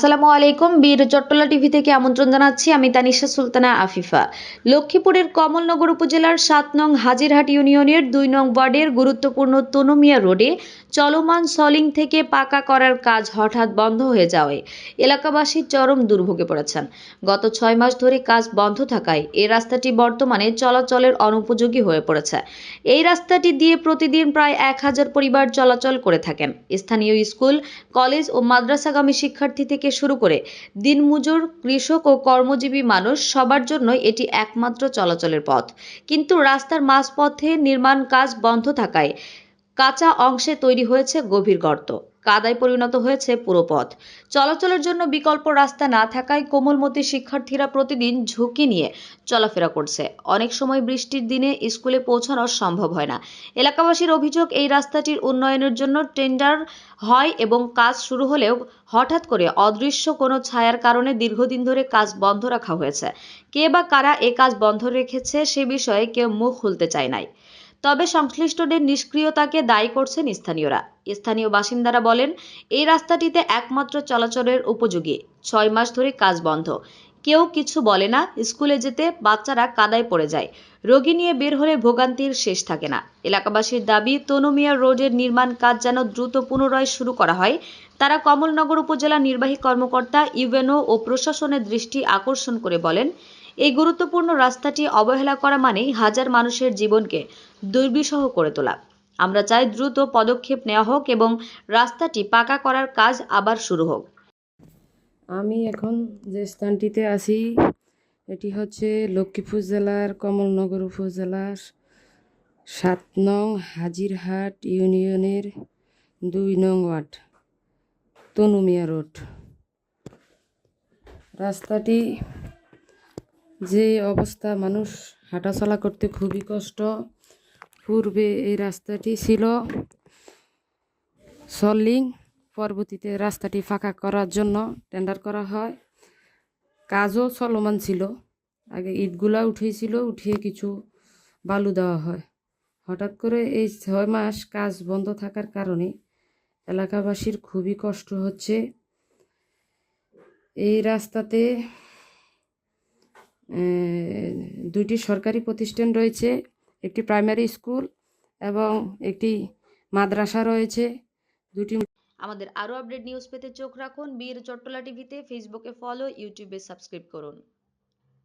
আসসালামু আলাইকুম। বীর চট্টলা টিভি থেকে আমন্ত্রণ জানাচ্ছি আমি তানিশা সুলতানা আফিফা। লক্ষ্মীপুরের কমলনগর উপজেলার সাত নং হাজিরহাট ইউনিয়নের দুই নং ওয়ার্ডের গুরুত্বপূর্ণ তনুমিয়া রোডে চলমান সলিং থেকে পাকা করার কাজ হঠাৎ বন্ধ হয়ে যাওয়ায় এলাকাবাসী চরম দুর্ভোগে পড়েছেন। গত ছয় মাস ধরে কাজ বন্ধ থাকায় এই রাস্তাটি বর্তমানে চলাচলের অনুপযোগী হয়ে পড়েছে। এই রাস্তাটি দিয়ে প্রতিদিন প্রায় এক হাজার পরিবার চলাচল করে থাকেন। স্থানীয় স্কুল, কলেজ ও মাদ্রাসাগামী শিক্ষার্থী থেকে শুরু করে দিনমজুর, কৃষক ও কর্মজীবী মানুষ সবার জন্যই এটি একমাত্র চলাচলের পথ। কিন্তু রাস্তার মাঝপথে নির্মাণ কাজ বন্ধ থাকায় কাঁচা অংশে তৈরি হয়েছে গভীর গর্ত। কাদায় পরিণত হয়েছে পুরো পথ। চলাচলের জন্য বিকল্প রাস্তা না থাকায় কোমলমতি শিক্ষার্থীরা প্রতিদিন ঝুঁকি নিয়ে চলাফেরা করছে। অনেক সময় বৃষ্টির দিনে স্কুলে পৌঁছানো সম্ভব হয় না। এলাকাবাসীর অভিযোগ, এই রাস্তাটির উন্নয়নের জন্য টেন্ডার হয় এবং কাজ শুরু হলেও হঠাৎ করে অদৃশ্য কোনো ছায়ার কারণে দীর্ঘদিন ধরে কাজ বন্ধ রাখা হয়েছে। কে বা কারা এ কাজ বন্ধ রেখেছে সে বিষয়ে কেউ মুখ খুলতে চায় নাই। তবে সংশ্লিষ্টদের নিষ্ক্রিয়তাকে দায়ী করছেন স্থানীয়রা। স্থানীয় বাসিন্দারা বলেন, এই রাস্তাটিতে একমাত্র চলাচলের উপযোগী। ছয় মাস ধরে কাজ বন্ধ। কেউ কিছু বলে না, স্কুলে যেতে বাচ্চারা কাদায় পড়ে যায়। রোগী নিয়ে বের হলে ভোগান্তির শেষ থাকে না। এলাকাবাসীর দাবি, তনুমিয়া রোডের নির্মাণ কাজ যেন দ্রুত পুনরায় শুরু করা হয়। তারা কমলনগর উপজেলা নির্বাহী কর্মকর্তা ইউএনও ও প্রশাসনের দৃষ্টি আকর্ষণ করে বলেন এই গুরুত্বপূর্ণ রাস্তাটি অবহেলা করা মানেই হাজার মানুষের জীবনকে দুর্বিষহ করে তোলা। আমরা চাই দ্রুত পদক্ষেপ নেওয়া হোক এবং রাস্তাটি পাকা করার কাজ আবার শুরু হোক। আমি এখন যে স্থানটিতে আছি, এটি হচ্ছে লক্ষ্মীপুর জেলার কমলনগর উপজেলার সাত নং হাজিরহাট ইউনিয়নের দুই নং ওয়ার্ড তনুমিয়া রোড। রাস্তাটি যে অবস্থা মানুষ হাঁটাচলা করতে খুবই কষ্ট। পূর্বে এই রাস্তাটি ছিল সলিং, পরবর্তীতে রাস্তাটি ফাঁকা করার জন্য টেন্ডার করা হয়। কাজও চলমান ছিল। আগে ইটগুলা উঠিয়েছিল উঠিয়ে কিছু বালু দেওয়া হয়। হঠাৎ করে এই ছয় মাস কাজ বন্ধ থাকার কারণে এলাকাবাসীর খুবই কষ্ট হচ্ছে। এই রাস্তাতে দুইটি সরকারি প্রতিষ্ঠান রয়েছে, একটি প্রাইমারি স্কুল এবং একটি মাদ্রাসা রয়েছে। দুটি আমাদের আরও আপডেট নিউজ পেতে চোখ রাখুন বীর চট্টলা টিভিতে, ফেসবুকে ফলো, ইউটিউবে সাবস্ক্রাইব করুন।